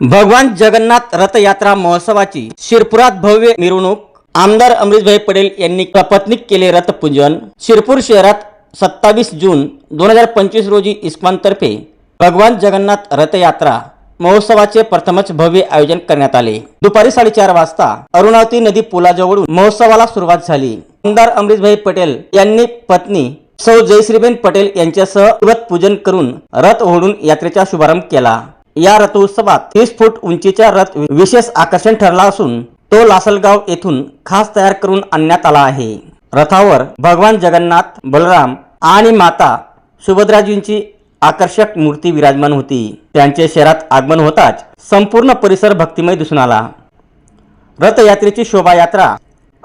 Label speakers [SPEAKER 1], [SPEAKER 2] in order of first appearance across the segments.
[SPEAKER 1] भगवान जगन्नाथ रथयात्रा महोत्सवाची शिरपुरात भव्य मिरवणूक आमदार अमरीशभाई पटेल यांनी पत्नीक केले रथपूजन. शिरपूर शहरात सत्तावीस जून दोन हजार पंचवीस रोजी इस्कॉनतर्फे भगवान जगन्नाथ रथयात्रा महोत्सवाचे प्रथमच भव्य आयोजन करण्यात आले. दुपारी साडेचार वाजता अरुणावती नदी पुलाजवळून महोत्सवाला सुरुवात झाली. आमदार अमरीशभाई पटेल यांनी पत्नी सौ जयश्रीबेन पटेल यांच्यासह पूजन करून रथ ओढून यात्रेचा शुभारंभ केला. या रथोत्सवात तीस फूट उंचीचा रथ विशेष आकर्षण ठरला असून तो लासलगाव येथून खास तयार करून आणण्यात आला आहे. रथावर भगवान जगन्नाथ बलराम आणि माता सुभद्राजींची आकर्षक मूर्ती विराजमान होती. त्यांचे शहरात आगमन होताच संपूर्ण परिसर भक्तिमय दिसून आला. रथयात्रेची शोभायात्रा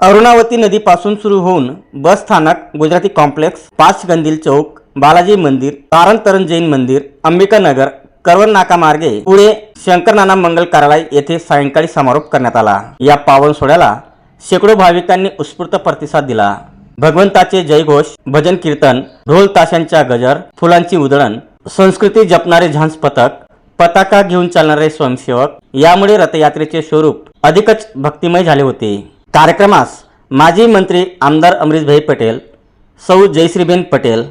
[SPEAKER 1] अरुणावती नदीपासून सुरू होऊन बस स्थानक गुजराती कॉम्प्लेक्स पाच गंदील चौक बालाजी मंदिर तारणतरण जैन मंदिर अंबिकानगर करवल नाका मार्गे पुढे शंकरनाना मंगल कार्यालय येथे सायंकाळी समारोप करण्यात आला. या पावन सोहळ्याला शेकडो भाविकांनी उत्स्फूर्त प्रतिसाद दिला. भगवंताचे जयघोष भजन कीर्तन ढोल ताशांच्या गजर फुलांची उधळण संस्कृती जपणारे झांस पथक पताका घेऊन चालणारे स्वयंसेवक यामुळे रथयात्रेचे स्वरूप अधिकच भक्तिमय झाले होते. कार्यक्रमास माजी मंत्री आमदार अमरीशभाई पटेल सौ जयश्रीबेन पटेल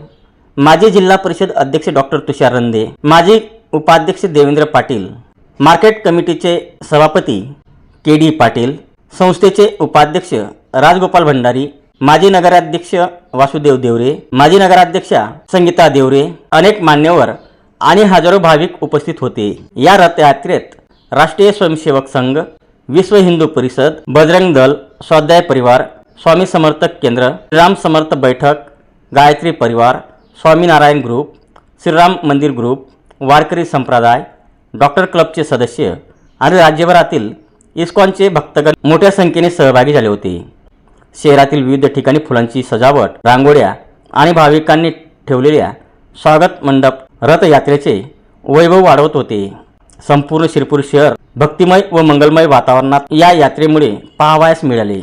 [SPEAKER 1] माजी जिल्हा परिषद अध्यक्ष डॉक्टर तुषार रंदे माजी उपाध्यक्ष देवेंद्र पाटील मार्केट कमिटीचे सभापती के डी पाटील संस्थेचे उपाध्यक्ष राजगोपाल भंडारी माजी नगराध्यक्ष वासुदेव देवरे माजी नगराध्यक्षा संगीता देवरे अनेक मान्यवर आणि हजारो भाविक उपस्थित होते. या रथयात्रेत राष्ट्रीय स्वयंसेवक संघ विश्व हिंदू परिषद बजरंग दल स्वाध्याय परिवार स्वामी समर्थक केंद्र श्रीराम समर्थ बैठक गायत्री परिवार स्वामीनारायण ग्रुप श्रीराम मंदिर ग्रुप वारकरी संप्रदाय डॉक्टर क्लबचे सदस्य आणि राज्यभरातील इस्कॉनचे भक्तगण मोठ्या संख्येने सहभागी झाले होते. शहरातील विविध ठिकाणी फुलांची सजावट रांगोळ्या आणि भाविकांनी ठेवलेल्या स्वागत मंडप रथयात्रेचे वैभव वाढवत होते. संपूर्ण शिरपूर शहर भक्तिमय व मंगलमय वातावरणात या यात्रेमुळे पाहावयास मिळाले.